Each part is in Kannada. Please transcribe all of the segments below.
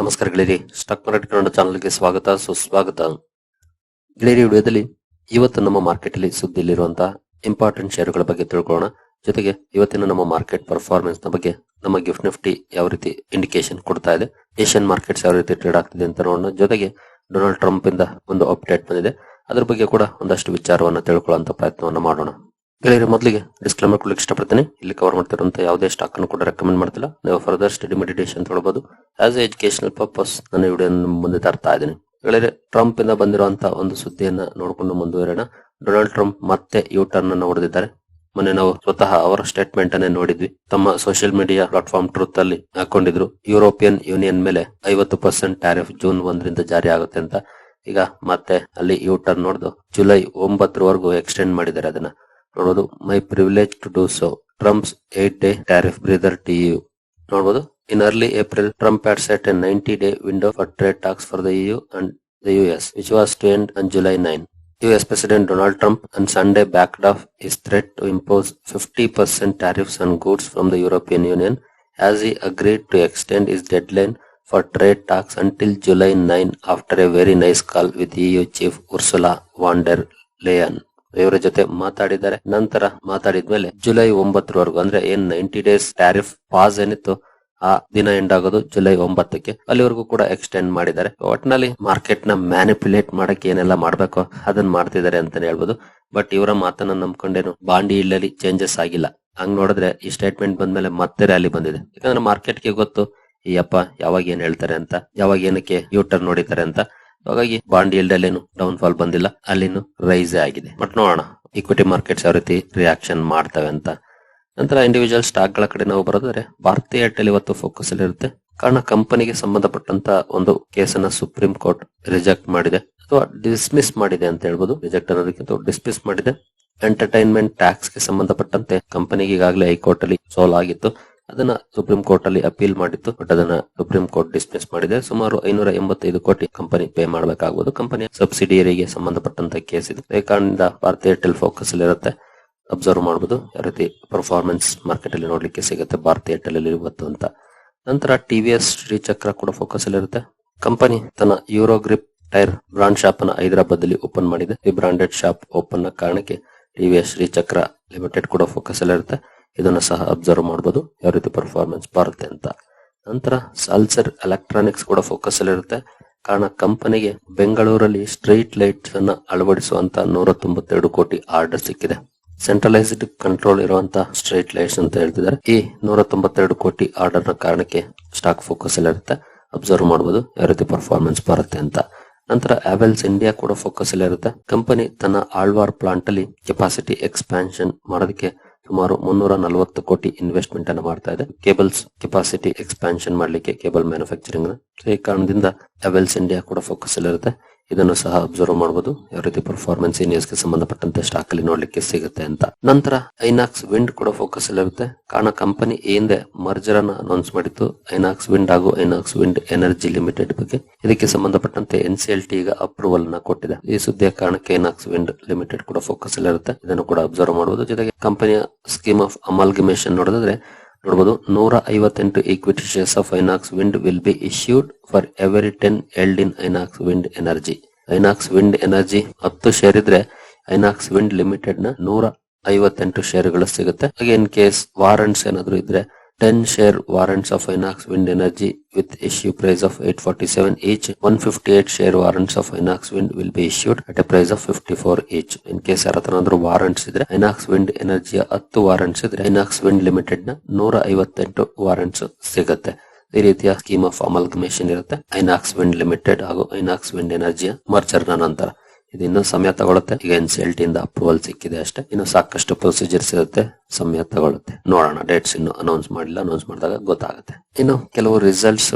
ನಮಸ್ಕಾರ ಗೆಳೆಯರಿ ಸ್ಟಾಕ್ ಮಾರ್ಕೆಟ್ ಕನ್ನಡ ಚಾನಲ್ಗೆ ಸ್ವಾಗತ, ಸುಸ್ವಾಗತ. ಗೆಳೆಯರಿ, ವಿಡಿಯೋದಲ್ಲಿ ಇವತ್ತು ನಮ್ಮ ಮಾರ್ಕೆಟ್ ಅಲ್ಲಿ ಸುದ್ದಿಯಲ್ಲಿರುವಂತಹ ಇಂಪಾರ್ಟೆಂಟ್ ಷೇರುಗಳ ಬಗ್ಗೆ ತಿಳ್ಕೊಳ್ಳೋಣ. ಜೊತೆಗೆ ಇವತ್ತಿನ ನಮ್ಮ ಮಾರ್ಕೆಟ್ ಪರ್ಫಾರ್ಮೆನ್ಸ್ನ ಬಗ್ಗೆ ನಮ್ಮ ಗಿಫ್ಟ್ ನಿಫ್ಟಿ ಯಾವ ರೀತಿ ಇಂಡಿಕೇಶನ್ ಕೊಡ್ತಾ ಇದೆ, ಏಷ್ಯನ್ ಮಾರ್ಕೆಟ್ಸ್ ಯಾವ ರೀತಿ ಟ್ರೇಡ್ ಆಗ್ತಿದೆ ಅಂತ ನೋಡೋಣ. ಜೊತೆಗೆ ಡೊನಾಲ್ಡ್ ಟ್ರಂಪ್ ಇಂದ ಒಂದು ಅಪ್ಡೇಟ್ ಬಂದಿದೆ. ಅದ್ರ ಬಗ್ಗೆ ಕೂಡ ಒಂದಷ್ಟು ವಿಚಾರವನ್ನು ತಿಳ್ಕೊಳ್ಳುವಂತ ಪ್ರಯತ್ನವನ್ನು ಮಾಡೋಣ. ಗೆಳೆಯರಿ, ಮೊದಲಿಗೆ ಡಿಸ್ಕ್ಲೇಮರ್ ಕೊಡ್ಲಿಕ್ಕೆ ಇಷ್ಟಪಡ್ತೀನಿ. ಇಲ್ಲಿ ಕವರ್ ಮಾಡ್ತಿರುವಂತ ಯಾವುದೇ ಸ್ಟಾಕ್ ಅನ್ನು ಕೂಡ ರೆಕಮೆಂಡ್ ಮಾಡ್ತಿಲ್ಲ. ನೀವು ಫರ್ದರ್ ಸ್ಟಡಿ ಮೆಡಿಟೇಷನ್ ತೊಗೊಳ್ಬಹುದು ಆಸ್ ಎ ಎಜುಕೇಶನಲ್ ಪರ್ಪಸ್ ನಾನು ವಿಡಿಯೋ ಮುಂದೆ ತರ್ತಾ ಇದ್ದೀನಿ. ಗೆಳೆಯರೆ ಟ್ರಂಪ್ ಇಂದ ಬಂದಿರುವಂತಹ ಒಂದು ಸುದ್ದಿಯನ್ನ ನೋಡಿಕೊಂಡು ಮುಂದುವರೋಣ ಡೊನಾಲ್ಡ್ ಟ್ರಂಪ್ ಮತ್ತೆ ಯು ಟರ್ನ್ ಅನ್ನು ಹೊಡೆದಿದ್ದಾರೆ. ಮೊನ್ನೆ ನಾವು ಸ್ವತಃ ಅವರ ಸ್ಟೇಟ್ಮೆಂಟ್ ಅನ್ನೇ ನೋಡಿದ್ವಿ. ತಮ್ಮ ಸೋಷಿಯಲ್ ಮೀಡಿಯಾ ಪ್ಲಾಟ್ಫಾರ್ಮ್ ಟ್ರೂತ್ ಅಲ್ಲಿ ಹಾಕೊಂಡಿದ್ರು. ಯುರೋಪಿಯನ್ ಯೂನಿಯನ್ ಮೇಲೆ ಐವತ್ತು ಪರ್ಸೆಂಟ್ ಟ್ಯಾರಿಫ್ ಜೂನ್ ಒಂದರಿಂದ ಜಾರಿ ಆಗುತ್ತೆ ಅಂತ. ಈಗ ಮತ್ತೆ ಅಲ್ಲಿ ಯು ಟರ್ನ್ ನೋಡಿದು ಜುಲೈ ಒಂಬತ್ತರವರೆಗೂ ಎಕ್ಸ್ಟೆಂಡ್ ಮಾಡಿದ್ದಾರೆ ಅದನ್ನ. ನೋಡೋದು my privilege to do so Trump's eight day tariff breather T U ನೋಡಬಹುದು in early April Trump had set a 90 day window for trade talks for the EU and the US, which was to end on July 9. US President Donald Trump on Sunday backed off his threat to impose 50% tariffs on goods from the European Union as he agreed to extend his deadline for trade talks until July 9 after a very nice call with EU chief Ursula von der Leyen. ಇವರ ಜೊತೆ ಮಾತಾಡಿದ್ದಾರೆ. ನಂತರ ಮಾತಾಡಿದ್ಮೇಲೆ ಜುಲೈ ಒಂಬತ್ತರವರೆಗೂ ಅಂದ್ರೆ ಏನ್ ನೈಂಟಿ ಡೇಸ್ ಟ್ಯಾರಿಫ್ ಪಾಸ್ ಏನಿತ್ತು ಆ ದಿನ ಎಂಡ್ ಆಗೋದು ಜುಲೈ ಒಂಬತ್ತಕ್ಕೆ. ಅಲ್ಲಿವರೆಗೂ ಕೂಡ ಎಕ್ಸ್ಟೆಂಡ್ ಮಾಡಿದ್ದಾರೆ. ಒಟ್ಟಿನಲ್ಲಿ ಮಾರ್ಕೆಟ್ನ ಮ್ಯಾನಿಪುಲೇಟ್ ಮಾಡಕ್ಕೆ ಏನೆಲ್ಲ ಮಾಡ್ಬೇಕು ಅದನ್ನ ಮಾಡ್ತಿದ್ದಾರೆ ಅಂತಾನೆ ಹೇಳ್ಬೋದು. ಬಟ್ ಇವರ ಮಾತನ್ನ ನಂಬ್ಕೊಂಡೇನು ಬಾಂಡಿ ಇಲ್ಲಲ್ಲಿ ಚೇಂಜಸ್ ಆಗಿಲ್ಲ. ಹಂಗ್ ನೋಡಿದ್ರೆ ಈ ಸ್ಟೇಟ್ಮೆಂಟ್ ಬಂದ್ಮೇಲೆ ಮತ್ತೆ ರ್ಯಾಲಿ ಬಂದಿದೆ. ಯಾಕಂದ್ರೆ ಮಾರ್ಕೆಟ್ಗೆ ಗೊತ್ತು, ಈ ಅಪ್ಪ ಯಾವಾಗ ಏನ್ ಹೇಳ್ತಾರೆ ಅಂತ, ಯಾವಾಗ ಏನಕ್ಕೆ ಯೂಟರ್ ನೋಡಿದ್ದಾರೆ ಅಂತ. ಹಾಗಾಗಿ ಬಾಂಡ್ yield ಏನು ಡೌನ್ ಫಾಲ್ ಬಂದಿಲ್ಲ. ಅಲ್ಲಿನೂ ರೈಸ್ ಆಗಿದೆ. ಬಟ್ ನೋಡೋಣ. ಇಕ್ವಿಟಿ ಮಾರ್ಕೆಟ್ಸ್ ಯಾವ ರೀತಿ ರಿಯಾಕ್ಷನ್ ಮಾಡ್ತವೆ ಅಂತ. ನಂತರ ಇಂಡಿವಿಜುವಲ್ ಸ್ಟಾಕ್ಗಳ ಕಡೆ ನಾವು ಬರೋದಾದ್ರೆ, ಭಾರತೀಯ ಏರ್ಟೆಲ್ ಇವತ್ತು ಫೋಕಸ್ ಅಲ್ಲಿ ಇರುತ್ತೆ. ಕಾರಣ ಕಂಪನಿಗೆ ಸಂಬಂಧಪಟ್ಟಂತ ಒಂದು ಕೇಸನ್ನ ಸುಪ್ರೀಂ ಕೋರ್ಟ್ ರಿಜೆಕ್ಟ್ ಮಾಡಿದೆ. ಅಥವಾ ಡಿಸ್ಮಿಸ್ ಮಾಡಿದೆ ಅಂತ ಹೇಳ್ಬೋದು. ರಿಜೆಕ್ಟ್ ಅನ್ನೋದಕ್ಕಿಂತ ಡಿಸ್ಮಿಸ್ ಮಾಡಿದೆ. ಎಂಟರ್ಟೈನ್ಮೆಂಟ್ ಟ್ಯಾಕ್ಸ್ಗೆ ಸಂಬಂಧಪಟ್ಟಂತೆ ಕಂಪನಿಗೆ ಈಗಾಗಲೇ ಹೈಕೋರ್ಟ್ ಅಲ್ಲಿ ಸೋಲ್ ಆಗಿತ್ತು ಅದನ್ನ ಸುಪ್ರೀಂ ಕೋರ್ಟ್ ಅಲ್ಲಿ ಅಪೀಲ್ ಮಾಡಿತ್ತು. ಬಟ್ ಅದನ್ನ ಸುಪ್ರೀಂ ಕೋರ್ಟ್ ಡಿಸ್ಮಿಸ್ ಮಾಡಿದೆ. ಸುಮಾರು ಐನೂರ ಎಂಬತ್ತೈದು ಕೋಟಿ ಕಂಪನಿ ಪೇ ಮಾಡಬೇಕಾಗಬಹುದು ಕಂಪನಿಯ ಸಬ್ಸಿಡಿಯರಿಗೆ ಸಂಬಂಧಪಟ್ಟಂತ ಕೇಸ್ ಇದು. ಈ ಕಾರಣದಿಂದ ಭಾರತೀಯ ಏರ್ಟೆಲ್ ಫೋಕಸ್ ಇರುತ್ತೆ. ಅಬ್ಸರ್ವ್ ಮಾಡಬಹುದು ಯಾವ ರೀತಿ ಪರ್ಫಾರ್ಮೆನ್ಸ್ ಮಾರ್ಕೆಟ್ ಅಲ್ಲಿ ನೋಡ್ಲಿಕ್ಕೆ ಸಿಗುತ್ತೆ ಭಾರತೀಯ ಏರ್ಟೆಲ್ ಅಲ್ಲಿ ಇವತ್ತು ಅಂತ. ನಂತರ ಟಿವಿಎಸ್ ಶ್ರೀಚಕ್ರ ಕೂಡ ಫೋಕಸ್ ಅಲ್ಲಿ ಇರುತ್ತೆ. ಕಂಪನಿ ತನ್ನ Euro grip tyre brand shop ಅನ್ನ ಹೈದರಾಬಾದ್ ಅಲ್ಲಿ ಓಪನ್ ಮಾಡಿದೆ. ಈ ಬ್ರಾಂಡೆಡ್ ಶಾಪ್ ಓಪನ್ನ ಕಾರಣಕ್ಕೆ ಟಿವಿಎಸ್ ಶ್ರೀಚಕ್ರ ಲಿಮಿಟೆಡ್ ಕೂಡ ಫೋಕಸ್ ಅಲ್ಲಿ ಇರುತ್ತೆ. ಇದನ್ನು ಸಹ ಅಬ್ಸರ್ವ್ ಮಾಡಬಹುದು ಯಾವ ರೀತಿ ಪರ್ಫಾರ್ಮೆನ್ಸ್ ಬರುತ್ತೆ ಅಂತ. ನಂತರ ಸಾಲ್ಸರ್ ಎಲೆಕ್ಟ್ರಾನಿಕ್ಸ್ ಕೂಡ ಫೋಕಸ್ ಅಲ್ಲಿ ಇರುತ್ತೆ. ಕಾರಣ ಕಂಪನಿಗೆ ಬೆಂಗಳೂರಲ್ಲಿ ಸ್ಟ್ರೀಟ್ ಲೈಟ್ಸ್ ಅನ್ನ ಅಳವಡಿಸುವಂತ ನೂರ ತೊಂಬತ್ತೆರಡು ಕೋಟಿ ಆರ್ಡರ್ ಸಿಕ್ಕಿದೆ. ಸೆಂಟ್ರಲೈಸ್ಡ್ ಕಂಟ್ರೋಲ್ ಇರುವಂತಹ ಸ್ಟ್ರೀಟ್ ಲೈಟ್ಸ್ ಅಂತ ಹೇಳ್ತಿದ್ದಾರೆ. ಈ ನೂರ ತೊಂಬತ್ತೆರಡು ಕೋಟಿ ಆರ್ಡರ್ನ ಕಾರಣಕ್ಕೆ ಸ್ಟಾಕ್ ಫೋಕಸ್ ಅಲ್ಲಿ ಇರುತ್ತೆ. ಅಬ್ಸರ್ವ್ ಮಾಡಬಹುದು ಯಾವ ರೀತಿ ಪರ್ಫಾರ್ಮೆನ್ಸ್ ಬರುತ್ತೆ ಅಂತ. ನಂತರ ಆವೆಲ್ಸ್ ಇಂಡಿಯಾ ಕೂಡ ಫೋಕಸ್ ಅಲ್ಲಿ ಇರುತ್ತೆ. ಕಂಪನಿ ತನ್ನ ಆಳ್ವಾರ್ ಪ್ಲಾಂಟ್ ಅಲ್ಲಿ ಕೆಪಾಸಿಟಿ ಎಕ್ಸ್ಪ್ಯಾನ್ಷನ್ ಮಾಡೋದಕ್ಕೆ ಸುಮಾರು ಮುನ್ನೂರ ನಲವತ್ತು ಕೋಟಿ ಇನ್ವೆಸ್ಟ್ಮೆಂಟ್ ಅನ್ನು ಮಾಡ್ತಾ ಇದೆ. ಕೇಬಲ್ಸ್ ಕೆಪಾಸಿಟಿ ಎಕ್ಸ್ಪಾನ್ಷನ್ ಮಾಡಲಿಕ್ಕೆ ಕೇಬಲ್ ಮ್ಯಾನುಫ್ಯಾಕ್ಚರಿಂಗ್ ಈ ಕಾರಣದಿಂದ ಅವೆಲ್ಸ್ ಇಂಡಿಯಾ ಕೂಡ ಫೋಕಸ್ ಅಲ್ಲಿ ಇರುತ್ತೆ ಇದನ್ನು ಸಹ ಅಬ್ಸರ್ವ್ ಮಾಡಬಹುದು ಯಾವ ರೀತಿ ಪರ್ಫಾರ್ಮೆನ್ಸ್ ನ್ಯೂಸ್ಗೆ ಸಂಬಂಧಪಟ್ಟಂತೆ ಸ್ಟಾಕ್ ಅಲ್ಲಿ ನೋಡ್ಲಿಕ್ಕೆ ಸಿಗುತ್ತೆ ಅಂತ. ನಂತರ ಐನಾಕ್ಸ್ ವಿಂಡ್ ಕೂಡ ಫೋಕಸ್ ಅಲ್ಲಿ ಇರುತ್ತೆ. ಕಾರಣ ಕಂಪನಿ ಹಿಂದೆ ಮರ್ಜರ್ ಅನ್ನ ಅನೌನ್ಸ್ ಮಾಡಿತ್ತು. ಐನಾಕ್ಸ್ ವಿಂಡ್ ಹಾಗೂ ಐನಾಕ್ಸ್ ವಿಂಡ್ ಎನರ್ಜಿ ಲಿಮಿಟೆಡ್ ಬಗ್ಗೆ. ಇದಕ್ಕೆ ಸಂಬಂಧಪಟ್ಟಂತೆ ಎನ್ ಸಿ ಟಿ ಈಗ ಅಪ್ರೂವಲ್ ಅನ್ನ ಕೊಟ್ಟಿದೆ. ಈ ಸುದ್ದಿಯ ಕಾರಣಕ್ಕೆ ಐನಾಕ್ಸ್ ವಿಂಡ್ ಲಿಮಿಟೆಡ್ ಕೂಡ ಫೋಕಸ್ ಅಲ್ಲಿ ಇರುತ್ತೆ. ಇದನ್ನು ಕೂಡ ಅಬ್ಸರ್ವ್ ಮಾಡಬಹುದು ಜೊತೆಗೆ ಕಂಪನಿಯ ಸ್ಕೀಮ್ ಆಫ್ ಅಮಾಲ್ಗಮೇಶನ್ ನೋಡಿದ್ರೆ ನೋಡಬಹುದು ನೂರ ಐವತ್ತೆಂಟು equity shares of Inox wind will be issued for every ten held in Inox wind energy Inox wind energy ಹತ್ತು ಶೇರ್ ಇದ್ರೆ ಐನಾಕ್ಸ್ ವಿಂಡ್ ಲಿಮಿಟೆಡ್ನ ನೂರ ಐವತ್ತೆಂಟು ಶೇರ್ಗಳು ಸಿಗುತ್ತೆ. ಹಾಗೆ ಇನ್ ಕೇಸ್ ವಾರಂಟ್ಸ್ ಏನಾದ್ರು ಇದ್ರೆ ten share warrants of Inox wind energy with issue price of eight forty seven each one fifty eight share warrants of Inox wind will be issued at a price of fifty four each in case Energy warrants ಇದ್ರೆ ಐನಾಕ್ಸ್ ವಿಂಡ್ ಎನರ್ಜಿಯ ಹತ್ತು ವಾರಂಟ್ಸ್ ಇದ್ರೆ ಐನಾಕ್ಸ್ ವಿಂಡ್ ಲಿಮಿಟೆಡ್ನ ನೂರ ಐವತ್ತೆಂಟು ವಾರಂಟ್ಸ್ ಸಿಗುತ್ತೆ. ಈ ರೀತಿಯ ಸ್ಕೀಮ್ ಆಫ್ ಅಮಲ್ಗಮೇಶನ್ ಇರುತ್ತೆ ಐನಾಕ್ಸ್ ವಿಂಡ್ ಲಿಮಿಟೆಡ್ ಹಾಗೂ ಐನಾಕ್ಸ್ ವಿಂಡ್ ಎನರ್ಜಿಯ ಮರ್ಜರ್ ನಂತರ. ಇದು ಇನ್ನೂ ಸಮಯ ತಗೊಳುತ್ತೆ. ಈಗ ಎನ್ ಸಿ ಎಲ್ ಟಿ ಇಂದ ಅಪ್ರೂವಲ್ ಸಿಕ್ಕಿದೆ ಅಷ್ಟೇ. ಇನ್ನು ಸಾಕಷ್ಟು ಪ್ರೊಸೀಜರ್ಸ್ ಇರುತ್ತೆ. ಸಮಯ ತಗೊಳುತ್ತೆ. ನೋಡೋಣ. ಡೇಟ್ಸ್ ಇನ್ನು ಅನೌನ್ಸ್ ಮಾಡಿಲ್ಲ ಅನೌನ್ಸ್ ಮಾಡಿದಾಗ ಗೊತ್ತಾಗುತ್ತೆ. ಇನ್ನು ಕೆಲವು ರಿಸಲ್ಟ್ಸ್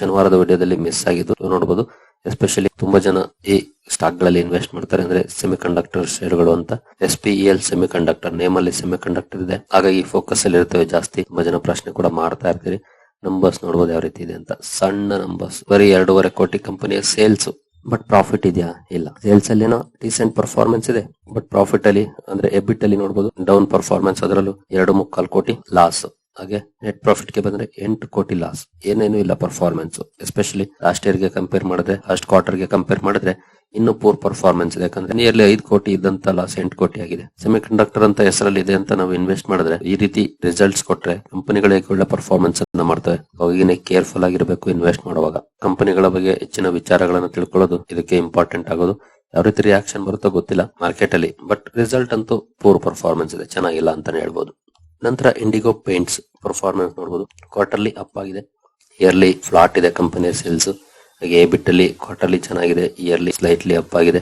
ಶನಿವಾರದ ವಿಡಿಯೋದಲ್ಲಿ ಮಿಸ್ ಆಗಿದ್ದು ನೋಡಬಹುದು ಎಸ್ಪೆಷಲಿ ತುಂಬಾ ಜನ ಈ ಸ್ಟಾಕ್ಗಳಲ್ಲಿ ಇನ್ವೆಸ್ಟ್ ಮಾಡ್ತಾರೆ. ಅಂದ್ರೆ ಸೆಮಿ ಕಂಡಕ್ಟರ್ ಶೇರ್ಗಳು ಅಂತ. S P L semiconductor name ಅಲ್ಲಿ ಸೆಮಿ ಕಂಡಕ್ಟರ್ ಇದೆ. ಹಾಗಾಗಿ ಫೋಕಸ್ ಅಲ್ಲಿ ಇರ್ತವೆ ಜಾಸ್ತಿ. ತುಂಬಾ ಜನ ಪ್ರಶ್ನೆ ಕೂಡ ಮಾಡ್ತಾ ಇರ್ತೀರಿ. ನಂಬರ್ಸ್ ನೋಡಬಹುದು ಯಾವ ರೀತಿ ಇದೆ ಅಂತ. ಸಣ್ಣ ನಂಬರ್ಸ್ ಬರೀ ಎರಡೂವರೆ ಕೋಟಿ ಕಂಪನಿಯ ಸೇಲ್ಸ್ ಬಟ್ ಪ್ರಾಫಿಟ್ ಇದೆಯಾ? ಇಲ್ಲ. ಸೇಲ್ಸ್ ಅಲ್ಲಿ ಏನೋ ಡಿಸೆಂಟ್ ಪರ್ಫಾರ್ಮೆನ್ಸ್ ಇದೆ. ಬಟ್ ಪ್ರಾಫಿಟ್ ಅಲ್ಲಿ, ಅಂದ್ರೆ ಎಬಿಟ್ ಅಲ್ಲಿ ನೋಡಬಹುದು ಡೌನ್ ಪರ್ಫಾರ್ಮೆನ್ಸ್ ಅದರಲ್ಲೂ ಎರಡು ಮುಕ್ಕಾಲು ಕೋಟಿ ಲಾಸ್ ಹಾಗೆ ನೆಟ್ ಪ್ರಾಫಿಟ್ಗೆ ಬಂದ್ರೆ ಎಂಟು ಕೋಟಿ ಲಾಸ್ ಏನೇನು ಇಲ್ಲ ಪರ್ಫಾರ್ಮೆನ್ಸ್ ಎಸ್ಪೆಷಲಿ ಲಾಸ್ಟ್ ಇಯರ್ಗೆ ಕಂಪೇರ್ ಮಾಡಿದ್ರೆ ಲಾಸ್ಟ್ ಕ್ವಾರ್ಟರ್ಗೆ ಕಂಪೇರ್ ಮಾಡಿದ್ರೆ ಇನ್ನು ಪೂರ್ ಪರ್ಫಾರ್ಮೆನ್ಸ್ ಇದೆ. ಯಾಕಂದ್ರೆ ನಿಯರ್ಲಿ ಐದು ಕೋಟಿ ಇದ್ದಂತ ಲಾಸ್ ಎಂಟು ಕೋಟಿ ಆಗಿದೆ. ಸೆಮಿ ಕಂಡಕ್ಟರ್ ಅಂತ ಹೆಸರಲ್ಲಿ ಇದೆ ಅಂತ ನಾವು ಇನ್ವೆಸ್ಟ್ ಮಾಡಿದ್ರೆ ಈ ರೀತಿ ರಿಸಲ್ಟ್ಸ್ ಕೊಟ್ರೆ ಕಂಪನಿಗಳಿಗೆ ಒಳ್ಳೆ ಪರ್ಫಾರ್ಮೆನ್ಸ್ ಅನ್ನ ಮಾಡ್ತವೆ. ಅವಾಗಿನೇ ಕೇರ್ಫುಲ್ ಆಗಿರಬೇಕು ಇನ್ವೆಸ್ಟ್ ಮಾಡುವಾಗ. ಕಂಪನಿಗಳ ಬಗ್ಗೆ ಹೆಚ್ಚಿನ ವಿಚಾರಗಳನ್ನು ತಿಳ್ಕೊಳ್ಳೋದು ಇದಕ್ಕೆ ಇಂಪಾರ್ಟೆಂಟ್ ಆಗೋದು. ಯಾವ ರೀತಿ ರಿಯಾಕ್ಷನ್ ಬರುತ್ತೋ ಗೊತ್ತಿಲ್ಲ ಮಾರ್ಕೆಟ್ ಅಲ್ಲಿ. ಬಟ್ ರಿಸಲ್ಟ್ ಅಂತೂ ಪೂರ್ ಪರ್ಫಾರ್ಮೆನ್ಸ್ ಇದೆ. ಚೆನ್ನಾಗಿಲ್ಲ ಅಂತಾನೆ ಹೇಳ್ಬೋದು. ನಂತರ ಇಂಡಿಗೋ ಪೇಂಟ್ಸ್ ಪರ್ಫಾರ್ಮೆನ್ಸ್ ನೋಡಬಹುದು ಕ್ವಾರ್ಟರ್ಲಿ ಅಪ್ ಆಗಿದೆ. ಇಯರ್ಲಿ ಫ್ಲಾಟ್ ಇದೆ ಕಂಪನಿಯ ಸೇಲ್ಸ್ ಹಾಗೆ ಬಿಟ್ ಅಲ್ಲಿ ಕ್ವಾರ್ಟರ್ಲಿ ಚೆನ್ನಾಗಿದೆ. ಇಯರ್ಲಿ ಸ್ಲೈಟ್ಲಿ ಅಪ್ ಆಗಿದೆ.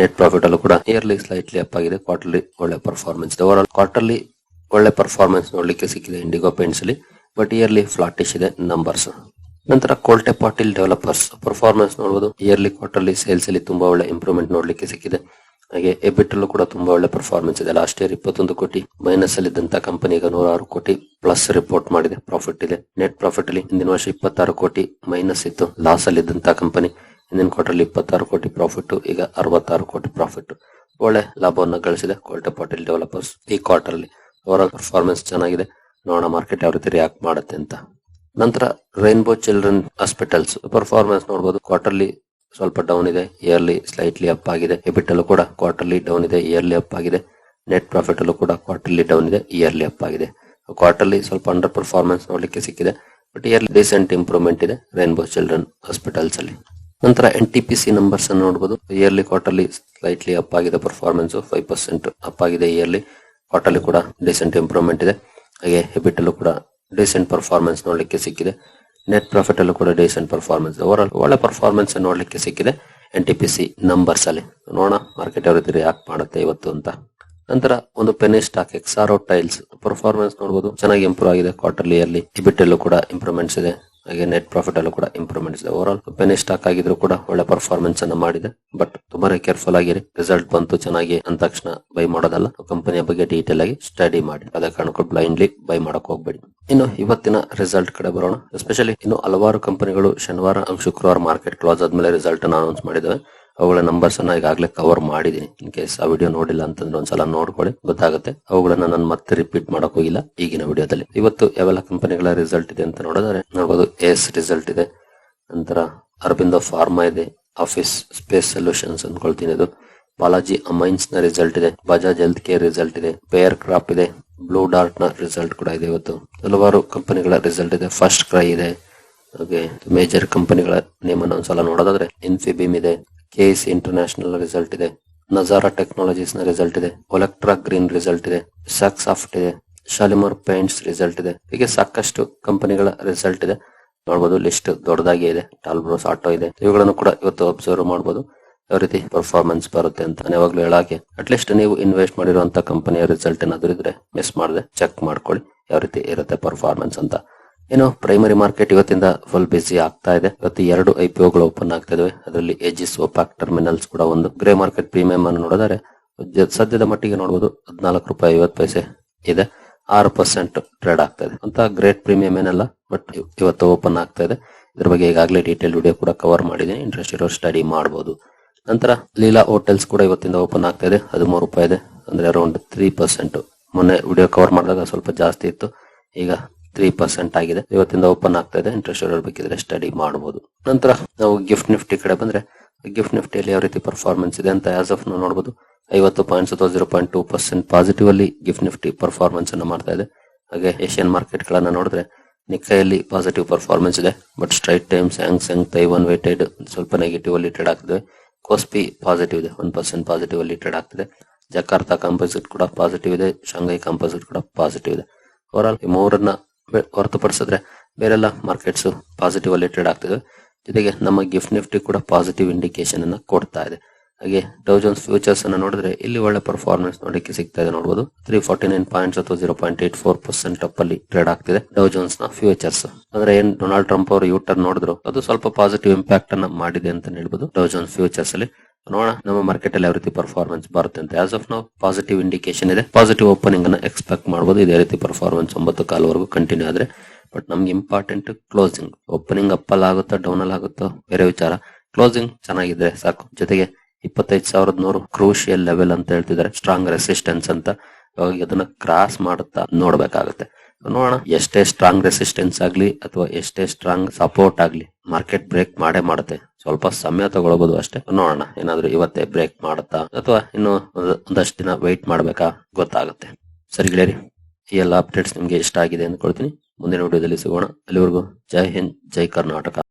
ನೆಟ್ ಪ್ರಾಫಿಟ್ ಅಲ್ಲೂ ಕೂಡ ಇಯರ್ಲಿ ಸ್ಲೈಟ್ಲಿ ಅಪ್ ಆಗಿದೆ. ಕ್ವಾರ್ಟರ್ಲಿ ಒಳ್ಳೆ ಪರ್ಫಾರ್ಮೆನ್ಸ್ ಇದೆ. ಓವರ್ ಆಲ್ ಕ್ವಾರ್ಟರ್ಲಿ ಒಳ್ಳೆ ಪರ್ಫಾರ್ಮೆನ್ಸ್ ನೋಡ್ಲಿಕ್ಕೆ ಸಿಕ್ಕಿದೆ ಇಂಡಿಗೋ ಪೇಂಟ್ಸ್ ಅಲ್ಲಿ. ಬಟ್ ಇಯರ್ಲಿ ಫ್ಲಾಟಿಶ್ ಇದೆ ನಂಬರ್ಸ್ ನಂತರ ಕೋಲ್ಟೆ ಪಾಟೀಲ್ ಡೆವಲಪರ್ಸ್ ಪರ್ಫಾರ್ಮೆನ್ಸ್ ನೋಡಬಹುದು ಇಯರ್ಲಿ ಕ್ವಾರ್ಟರ್ಲಿ ಸೇಲ್ಸ್ ಅಲ್ಲಿ ತುಂಬಾ ಒಳ್ಳೆ ಇಂಪ್ರೂವ್ಮೆಂಟ್ ನೋಡ್ಲಿಕ್ಕೆ ಸಿಕ್ಕಿದೆ. ಹಾಗೆ ಎಬಿಟ್ ಅಲ್ಲೂ ಕೂಡ ತುಂಬಾ ಒಳ್ಳೆ ಪರ್ಫಾರ್ಮೆನ್ಸ್ ಇದೆ. ಲಾಸ್ಟ್ ಇಯರ್ ಇಪ್ಪತ್ತೊಂದು ಕೋಟಿ ಮೈನಸ್ ಅಲ್ಲಿ ಇದ್ದಂತ ಕಂಪನಿ ಈಗ ನೂರಾರು ಕೋಟಿ ಪ್ಲಸ್ ರಿಪೋರ್ಟ್ ಮಾಡಿದೆ. ಪ್ರಾಫಿಟ್ ಇದೆ. ನೆಟ್ ಪ್ರಾಫಿಟ್ ಅಲ್ಲಿ ಹಿಂದಿನ ವರ್ಷ ಇಪ್ಪತ್ತಾರು ಕೋಟಿ ಮೈನಸ್ ಇತ್ತು. ಲಾಸ್ ಅಲ್ಲಿ ಇದ್ದಂತ ಕಂಪನಿ ಹಿಂದಿನ ಕ್ವಾರ್ಟರ್ ಇಪ್ಪತ್ತಾರು ಕೋಟಿ ಪ್ರಾಫಿಟ್ ಈಗ ಅರವತ್ತಾರು ಕೋಟಿ ಪ್ರಾಫಿಟ್ ಒಳ್ಳೆ ಲಾಭವನ್ನು ಗಳಿಸಿದೆ ಕೋಲ್ಟೆ ಪಾಟೀಲ್ ಡೆವಲಪರ್ಸ್ ಈ ಕ್ವಾರ್ಟರ್ ಅಲ್ಲಿ. ಅವರ ಪರ್ಫಾರ್ಮೆನ್ಸ್ ಚೆನ್ನಾಗಿದೆ. ನೋಡೋಣ ಮಾರ್ಕೆಟ್ ಯಾವ ರೀತಿ ರಿಯಾಕ್ಟ್ ಮಾಡುತ್ತೆ ಅಂತ. ನಂತರ ರೈನ್ಬೋ ಚಿಲ್ಡ್ರನ್ ಹಾಸ್ಪಿಟಲ್ಸ್ ಪರ್ಫಾರ್ಮೆನ್ಸ್ ನೋಡಬಹುದು ಕ್ವಾರ್ಟರ್ಲಿ ಸ್ವಲ್ಪ ಡೌನ್ ಇದೆ ಇಯರ್ಲಿ ಸ್ಲೈಟ್ಲಿ ಅಪ್ ಆಗಿದೆ. ಎಬಿಟ್ ಅಲ್ಲೂ ಕೂಡ ಕ್ವಾರ್ಟರ್ಲಿ ಡೌನ್ ಇದೆ ಇಯರ್ಲಿ ಅಪ್ ಆಗಿದೆ. ನೆಟ್ ಪ್ರಾಫಿಟ್ ಅಲ್ಲೂ ಕೂಡ ಕ್ವಾರ್ಟರ್ಲಿ ಡೌನ್ ಇದೆ ಇಯರ್ಲಿ ಅಪ್ ಆಗಿದೆ. ಕ್ವಾರ್ಟರ್ಲಿ ಸ್ವಲ್ಪ ಅಂಡರ್ ಪರ್ಫಾರ್ಮೆನ್ಸ್ ನೋಡ್ಲಿಕ್ಕೆ ಸಿಕ್ಕಿದೆ ಬಟ್ ಇಯರ್ಲಿ ರೀಸೆಂಟ್ ಇಂಪ್ರೂವ್ಮೆಂಟ್ ಇದೆ ರೈನ್ಬೋ ಚಿಲ್ಡ್ರನ್ ಹಾಸ್ಪಿಟಲ್ಸ್ ಅಲ್ಲಿ. ನಂತರ N T P C numbers ಅನ್ನು ನೋಡಬಹುದು ಇಯರ್ಲಿ ಕ್ವಾರ್ಟರ್ಲಿ ಸ್ಲೈಟ್ಲಿ ಅಪ್ ಆಗಿದೆ ಪರ್ಫಾರ್ಮೆನ್ಸ್ ಫೈವ್ ಪರ್ಸೆಂಟ್ ಅಪ್ ಆಗಿದೆ ಇಯರ್ಲಿ ಕ್ವಾರ್ಟರ್ಲಿ ಕೂಡ ಡಿಸೆಂಟ್ ಇಂಪ್ರೂವ್ಮೆಂಟ್ ಇದೆ. ಹಾಗೆ ಹೆಬಿಟ್ ಅಲ್ಲೂ ಕೂಡ ಡಿಸೆಂಟ್ ಪರ್ಫಾರ್ಮೆನ್ಸ್ ನೋಡ್ಲಿಕ್ಕೆ ಸಿಕ್ಕಿದೆ. ನೆಟ್ ಪ್ರಾಫಿಟ್ ಅಲ್ಲೂ ಕೂಡ ಡಿಸೆಂಟ್ ಪರ್ಫಾರ್ಮೆನ್ಸ್ ಓವರ್ ಆಲ್ ಒಳ್ಳೆ ಪರ್ಫಾರ್ಮೆನ್ಸ್ ನೋಡ್ಲಿಕ್ಕೆ ಸಿಕ್ಕಿದೆ. N T P C numbers ಅಲ್ಲಿ. ನೋಡೋಣ ಮಾರ್ಕೆಟ್ ಯಾವ ರೀತಿ ರಿಯಾಕ್ಟ್ ಮಾಡುತ್ತೆ ಇವತ್ತು ಅಂತ. ನಂತರ ಒಂದು penny stock Exxaro tiles performance ನೋಡಬಹುದು ಚೆನ್ನಾಗಿ ಇಂಪ್ರೂವ್ ಆಗಿದೆ ಕ್ವಾರ್ಟರ್ಲಿ ಅಲ್ಲಿ. ಇಬಿಟ್ ಅಲ್ಲೂ ಕೂಡ ಇಂಪ್ರೂವ್ಮೆಂಟ್ಸ್ ಇದೆ. ಹಾಗೆ ನೆಟ್ ಪ್ರಾಫಿಟ್ ಅಲ್ಲೂ ಕೂಡ ಇಂಪ್ರೂವ್ಮೆಂಟ್ಸ್ ಇದೆ. ಓವರ್ ಆಲ್ ಪೆನಿ ಸ್ಟಾಕ್ ಆಗಿದ್ರು ಕೂಡ ಒಳ್ಳೆ ಪರ್ಫಾರ್ಮೆನ್ಸ್ ಅನ್ನ ಮಾಡಿದೆ. ಬಟ್ ತುಂಬಾನೇ ಕೇರ್ಫುಲ್ ಆಗಿರಿ. ರಿಸಲ್ಟ್ ಬಂತು ಚೆನ್ನಾಗಿ ಅಂದ ತಕ್ಷಣ ಬೈ ಮಾಡೋದಲ್ಲ. ಕಂಪನಿಯ ಬಗ್ಗೆ ಡೀಟೇಲ್ ಆಗಿ ಸ್ಟಡಿ ಮಾಡಿ. ಅದೇ ಕಾರಣಕ್ಕೂ ಬ್ಲೈಂಡ್ಲಿ ಬೈ ಮಾಡಕ್ ಹೋಗ್ಬೇಡಿ. ಇನ್ನು ಇವತ್ತಿನ ರಿಸಲ್ಟ್ ಕಡೆ ಬರೋಣ. ಎಸ್ಪೆಷಲಿ ಇನ್ನು ಹಲವಾರು ಕಂಪನಿಗಳು ಶನಿವಾರ ಶುಕ್ರವಾರ ಮಾರ್ಕೆಟ್ ಕ್ಲೋಸ್ ಆದ್ಮೇಲೆ ರಿಸಲ್ಟ್ ಅನ್ನು ಅನೌನ್ಸ್ ಮಾಡಿದಾವೆ. ಅವುಗಳ ನಂಬರ್ಸ್ ಅನ್ನ ಈಗಾಗಲೇ ಕವರ್ ಮಾಡಿದೀನಿ ಇನ್ ಕೇಸ್ ಆ ವಿಡಿಯೋ ನೋಡಿಲ್ಲ ಅಂತಂದ್ರೆ ಒಂದ್ಸಲ ನೋಡ್ಕೊಳ್ಳಿ, ಗೊತ್ತಾಗುತ್ತೆ. ಅವುಗಳನ್ನ ನಾನು ಮತ್ತೆ ರಿಪೀಟ್ ಮಾಡಕ್ ಹೋಗಿಲ್ಲ ಈಗಿನ ವಿಡಿಯೋದಲ್ಲಿ ಇವತ್ತು ಯಾವೆಲ್ಲ ಕಂಪನಿಗಳ ರಿಸಲ್ಟ್ ಇದೆ ಅಂತ ನೋಡಿದ್ರೆ ನೋಡಬಹುದು ಎಸ್ ರಿಸಲ್ಟ್ ಇದೆ, ನಂತರ ಅರಬಿಂದೋ ಫಾರ್ಮಾ ಇದೆ, ಆಫೀಸ್ ಸ್ಪೇಸ್ ಸೊಲ್ಯೂಷನ್ಸ್ ಅನ್ಕೊಳ್ತೀನಿ ಇದು. ಬಾಲಾಜಿ ಅಮೈನ್ಸ್ನ ರಿಸಲ್ಟ್ ಇದೆ, ಬಜಾಜ್ ಹೆಲ್ತ್ ಕೇರ್ ರಿಸಲ್ಟ್ ಇದೆ ಪೇರ್ ಕ್ರಾಪ್ ಇದೆ, ಬ್ಲೂ ಡಾರ್ಟ್ನ ರಿಸಲ್ಟ್ ಕೂಡ ಇದೆ ಇವತ್ತು. ಹಲವಾರು ಕಂಪನಿಗಳ ರಿಸಲ್ಟ್ ಇದೆ, ಫಸ್ಟ್ ಕ್ರೈ ಇದೆ. ಹಾಗೆ ಮೇಜರ್ ಕಂಪನಿಗಳ ನೇಮ್ ಅನ್ನು ಒಂದ್ಸಲ ನೋಡೋದಾದ್ರೆ, ಇನ್ಫಿಬಿಮ್ ಇದೆ ಕೆಎಸ್ ಇಂಟರ್ನ್ಯಾಷನಲ್ ರಿಸಲ್ಟ್ ಇದೆ. ನಜಾರಾ ಟೆಕ್ನಾಲಜೀಸ್ನ ರಿಸಲ್ಟ್ ಇದೆ. ಒಲೆಕ್ಟ್ರಾ ಗ್ರೀನ್ ರಿಸಲ್ಟ್ ಇದೆ. ಸಾಕ್ ಸಾಫ್ಟ್ ಇದೆ. ಶಾಲಿಮಾರ್ ಪೇಂಟ್ಸ್ ರಿಸಲ್ಟ್ ಇದೆ. ಹೀಗೆ ಸಾಕಷ್ಟು ಕಂಪನಿಗಳ ರಿಸಲ್ಟ್ ಇದೆ. ನೋಡಬಹುದು ಲಿಸ್ಟ್ ದೊಡ್ಡದಾಗಿ ಇದೆ. ಟಾಲ್ಬ್ರೋಸ್ ಆಟೋ ಇದೆ. ಇವುಗಳನ್ನು ಕೂಡ ಇವತ್ತು ಅಬ್ಸರ್ವ್ ಮಾಡಬಹುದು ಯಾವ ರೀತಿ ಪರ್ಫಾರ್ಮೆನ್ಸ್ ಬರುತ್ತೆ ಅಂತ ನಾನು ಹೇಳಕ್ಕೆ ಅಟ್ ಅಟ್ಲೀಸ್ಟ್ ನೀವು ಇನ್ವೆಸ್ಟ್ ಮಾಡಿರುವಂತ ಕಂಪನಿಯ ರಿಸಲ್ಟ್ ಏನಾದ್ರು ಇದ್ರೆ ಮಿಸ್ ಮಾಡದೆ ಚೆಕ್ ಮಾಡ್ಕೊಳ್ಳಿ. ಯಾವ ರೀತಿ ಇರುತ್ತೆ ಪರ್ಫಾರ್ಮೆನ್ಸ್ ಅಂತ. ಏನು ಪ್ರೈಮರಿ ಮಾರ್ಕೆಟ್ ಇವತ್ತಿಂದ ಫುಲ್ ಬಿಸಿ ಆಗ್ತಾ ಇದೆ. ಇವತ್ತು ಎರಡು ಐ ಪಿ ಗಳು ಓಪನ್ ಆಗ್ತಾ ಇದಾವೆ. ಅದರಲ್ಲಿ ಎಜಿಸ್ ಒಪಾಕ್ ಟರ್ಮಿನಲ್ಸ್ ಕೂಡ ಒಂದು. ಗ್ರೇ ಮಾರ್ಕೆಟ್ ಪ್ರೀಮಿಯಂ ಅನ್ನು ನೋಡಿದರೆ ಸದ್ಯದ ಮಟ್ಟಿಗೆ ನೋಡಬಹುದು ಹದಿನಾಲ್ಕು ರೂಪಾಯಿ ಐವತ್ತು ಪೈಸೆ ಇದೆ. ಆರು ಪರ್ಸೆಂಟ್ ಟ್ರೇಡ್ ಆಗ್ತಾ ಇದೆ. ಅಂತ ಗ್ರೇಟ್ ಪ್ರೀಮಿಯಂ ಏನಲ್ಲ ಬಟ್ ಇವತ್ತು ಓಪನ್ ಆಗ್ತಾ ಇದೆ. ಇದ್ರ ಬಗ್ಗೆ ಈಗಾಗಲೇ ಡೀಟೇಲ್ ವಿಡಿಯೋ ಕೂಡ ಕವರ್ ಮಾಡಿದ್ದೀನಿ. ಇಂಟ್ರೆಸ್ಟ್ ಇರೋ ಸ್ಟಡಿ ಮಾಡಬಹುದು ನಂತರ ಲೀಲಾ ಹೋಟೆಲ್ಸ್ ಕೂಡ ಇವತ್ತಿಂದ ಓಪನ್ ಆಗ್ತಾ ಇದೆ. ಹದಿಮೂರು ರೂಪಾಯಿ ಇದೆ. ಅಂದ್ರೆ ಅರೌಂಡ್ ತ್ರೀ ಪರ್ಸೆಂಟ್ ಮೊನ್ನೆ ವಿಡಿಯೋ ಕವರ್ ಮಾಡಿದಾಗ ಸ್ವಲ್ಪ ಜಾಸ್ತಿ ಇತ್ತು. ಈಗ ತ್ರೀ ಪರ್ಸೆಂಟ್ ಆಗಿದೆ. ಇವತ್ತಿಂದ ಓಪನ್ ಆಗ್ತಾ ಇದೆ. ಇಂಟ್ರೆಸ್ಟ್ ಇರೋರು ಬೇಕಿದ್ರೆ ಸ್ಟಡಿ ಮಾಡಬಹುದು ನಂತರ ನಾವು ಗಿಫ್ಟ್ ನಿಫ್ಟಿ ಕಡೆ ಬಂದ್ರೆ ಗಿಫ್ಟ್ ನಿಫ್ಟಿಯಲ್ಲಿ ಯಾವ ರೀತಿ ಪರ್ಫಾರ್ಮೆನ್ಸ್ ಇದೆ ಅಂತ ಆಸ್ ಆಫ್ ನಾವು ನೋಡಬಹುದು ಐವತ್ತು ಪಾಯಿಂಟ್ಸ್ ಅಥವಾ zero point two percent positive ಅಲ್ಲಿ ಗಿಫ್ಟ್ ನಿಫ್ಟಿ ಪರ್ಫಾರ್ಮೆನ್ಸ್ ಅನ್ನು ಮಾಡ್ತಾ ಇದೆ. ಹಾಗೆ ಏಷ್ಯನ್ ಮಾರ್ಕೆಟ್ ಗಳನ್ನ ನೋಡಿದ್ರೆ ನಿಕ್ಕೈಯಲ್ಲಿ ಪಾಸಿಟಿವ್ ಪರ್ಫಾರ್ಮೆನ್ಸ್ ಇದೆ. But Straits Time Hang Seng Taiwan weighted ಸ್ವಲ್ಪ ನೆಗೆಟಿವ್ ಅಲ್ಲಿ ಟ್ರೇಡ್ ಆಗ್ತದೆ. ಕೋಸ್ಪಿ ಪಾಸಿಟಿವ್ ಇದೆ. ಒನ್ ಪರ್ಸೆಂಟ್ ಪಾಸಿಟಿವ್ ಅಲ್ಲಿ ಟ್ರೇಡ್ ಆಗ್ತಿದೆ. ಜಕಾರ್ತಾ ಕಾಂಪೋಸಿಟ್ ಕೂಡ ಪಾಸಿಟಿವ್ ಇದೆ. ಶಾಂಘೈ ಕಾಂಪೋಸಿಟ್ ಕೂಡ ಪಾಸಿಟಿವ್ ಇದೆ. ಓವರ್ ಆಲ್ ಈ ಮೂರನ್ನ ಹೊರತುಪಡಿಸಿದ್ರೆ ಬೇರೆಲ್ಲ ಮಾರ್ಕೆಟ್ಸ್ ಪಾಸಿಟಿವ್ ಅಲ್ಲಿ ಟ್ರೇಡ್ ಆಗ್ತಿದೆ. ಜೊತೆಗೆ ನಮ್ಮ ಗಿಫ್ಟ್ ನಿಫ್ಟಿ ಕೂಡ ಪಾಸಿಟಿವ್ ಇಂಡಿಕೇಶನ್ ಅನ್ನ ಕೊಡ್ತಾ ಇದೆ. ಹಾಗೆ ಡೌಜನ್ಸ್ ಫ್ಯೂಚರ್ಸ್ ಅನ್ನ ನೋಡಿದ್ರೆ ಇಲ್ಲಿ ಒಳ್ಳೆ ಪರ್ಫಾರ್ಮೆನ್ಸ್ ನೋಡಕ್ಕೆ ಸಿಗ್ತಾ ಇದೆ ನೋಡಬಹುದು ತ್ರೀ ಫಾರ್ಟಿ ನೈನ್ ಪಾಯಿಂಟ್ಸ್ ಅಥವಾ zero point eight four percent up ಅಲ್ಲಿ ಟ್ರೇಡ್ ಆಗ್ತಿದೆ. ಡೌಜನ್ಸ್ನ ಫ್ಯೂಚರ್ಸ್ ಅಂದ್ರೆ ಏನ್ ಡೊನಾಲ್ಡ್ ಟ್ರಂಪ್ ಅವರು ಟರ್ನ್ ನೋಡಿದ್ರು, ಅದು ಸ್ವಲ್ಪ ಪಾಸಿಟಿವ್ ಇಂಪ್ಯಾಕ್ಟ್ ಅನ್ನ ಮಾಡಿದೆ ಅಂತ ಹೇಳ್ಬೋದು. ಡೌಜನ್ಸ್ ಫ್ಯೂಚರ್ಸ್ ಅಲ್ಲಿ ನೋಡೋಣ, ನಮ್ಮ ಮಾರ್ಕೆಟ್ ಅಲ್ಲಿ ಯಾವ ರೀತಿ ಪರ್ಫಾರ್ಮೆನ್ಸ್ ಬರುತ್ತೆ ಅಂತ. ಆಸ್ ಆಫ್ ನಾವು ಪಾಸಿಟಿವ್ ಇಂಡಿಕೇಶನ್ ಇದೆ. ಪಾಸಿಟಿವ್ ಓಪನಿಂಗ್ ಅನ್ನ ಎಕ್ಸ್ಪೆಕ್ಟ್ ಮಾಡಬಹುದು ಇದೇ ರೀತಿ ಪರ್ಫಾರ್ಮೆನ್ಸ್ ಒಂಬತ್ತು ಕಾಲವರೆಗೂ ಕಂಟಿನ್ಯೂ ಆದ್ರೆ. ಬಟ್ ನಮ್ಗೆ ಇಂಪಾರ್ಟೆಂಟ್ ಕ್ಲೋಸಿಂಗ್ ಓಪನಿಂಗ್ ಅಪ್ ಅಲ್ಲಿ ಆಗುತ್ತೋ ಡೌನ್ ಅಲ್ಲಿ ಆಗುತ್ತೋ, ಬೇರೆ ವಿಚಾರ. ಕ್ಲೋಸಿಂಗ್ ಚೆನ್ನಾಗಿದ್ರೆ ಸಾಕು. ಜೊತೆಗೆ ಇಪ್ಪತ್ತೈದು ಸಾವಿರದ ನೂರು ಕ್ರೂಷಿಯಲ್ ಲೆವೆಲ್ ಅಂತ ಹೇಳ್ತಿದ್ದಾರೆ. ಸ್ಟ್ರಾಂಗ್ ರೆಸಿಸ್ಟೆನ್ಸ್ ಅಂತ. ಅದನ್ನ ಕ್ರಾಸ್ ಮಾಡುತ್ತಾ ನೋಡ್ಬೇಕಾಗುತ್ತೆ. ನೋಡೋಣ. ಎಷ್ಟೇ ಸ್ಟ್ರಾಂಗ್ ರೆಸಿಸ್ಟೆನ್ಸ್ ಆಗ್ಲಿ ಅಥವಾ ಎಷ್ಟೇ ಸ್ಟ್ರಾಂಗ್ ಸಪೋರ್ಟ್ ಆಗ್ಲಿ ಮಾರ್ಕೆಟ್ ಬ್ರೇಕ್ ಮಾಡೇ ಮಾಡುತ್ತೆ. ಸ್ವಲ್ಪ ಸಮಯ ತಗೊಳ್ಬಹುದು ಅಷ್ಟೇ. ನೋಡೋಣ, ಏನಾದ್ರೂ ಇವತ್ತೇ ಬ್ರೇಕ್ ಮಾಡುತ್ತಾ ಅಥವಾ ಇನ್ನು ಒಂದ್- ಒಂದಷ್ಟು ದಿನ ವೆಯ್ಟ್ ಮಾಡ್ಬೇಕಾ ಗೊತ್ತಾಗುತ್ತೆ. ಸರಿ ಗೆಳೆಯರಿ, ಈ ಎಲ್ಲ ಅಪ್ಡೇಟ್ಸ್ ನಿಮ್ಗೆ ಇಷ್ಟ ಆಗಿದೆ ಅಂದ್ಕೊಳ್ತೀನಿ. ಮುಂದಿನ ವಿಡಿಯೋದಲ್ಲಿ ಸಿಗೋಣ. ಅಲ್ಲಿವರೆಗೂ ಜೈ ಹಿಂದ್, ಜೈ ಕರ್ನಾಟಕ.